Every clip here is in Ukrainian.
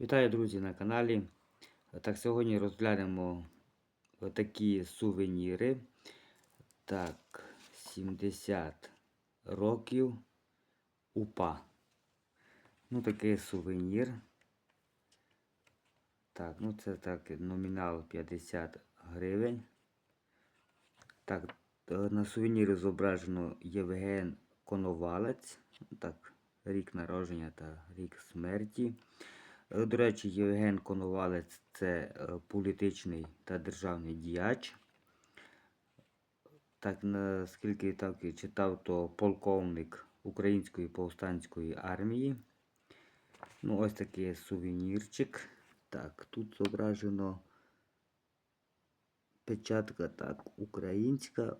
Вітаю, друзі, на каналі. Так, сьогодні розглянемо такі сувеніри. Так, 70 років УПА. Ну, такий сувенір. Так, ну це так, номінал 50 гривень. Так, на сувенірі зображено Євген Коновалець. Так, рік народження та рік смерті. Е, До речі, Євген Коновалець це е, політичний та державний діяч. Так, наскільки так читав, то полковник Української повстанської армії. Ну, ось такий сувенірчик. Так, тут зображено печатка так, Українська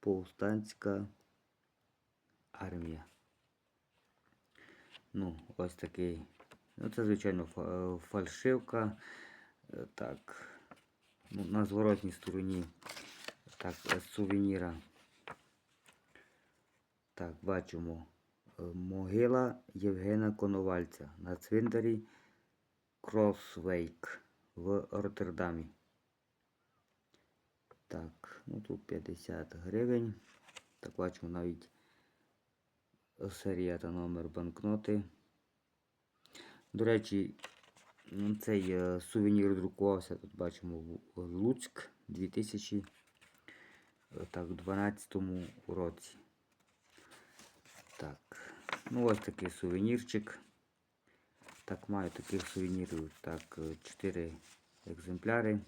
повстанська армія. Ну, ось такий. Ну, це, звичайно, фальшивка. Е, Так. Ну, на зворотній стороні так, е, сувеніра. Так, бачимо. е, Могила Євгена Коновальця на цвинтарі Кросвейк в Роттердамі. Так, ну тут 50 гривень. Так бачимо навіть серія та номер банкноти. До речі, цей е, сувенір друкувався, тут бачимо в Луцьк 2012 році. Так, ну ось такий сувенірчик. Так, маю таких сувенірів, так, 4 екземпляри.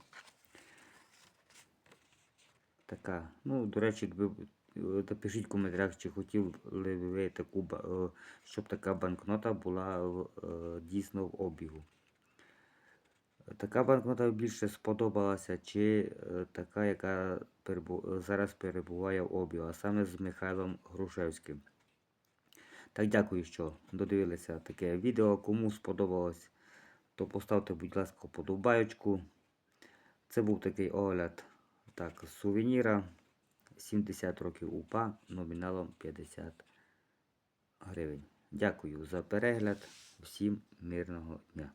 Така, ну, до речі, якби е, напишіть в коментарях, чи хотіли ви таку, е, щоб така банкнота була е, дійсно в обігу. Така банкнота більше сподобалася, чи е, така, яка зараз перебуває в обігу, а саме з Михайлом Грушевським. Так, дякую, що додивилися таке відео. Кому сподобалось, то поставте, будь ласка, вподобайочку. Це був такий огляд так, сувеніра 70 років УПА номіналом 50 гривень. Дякую за перегляд. Всім мирного дня.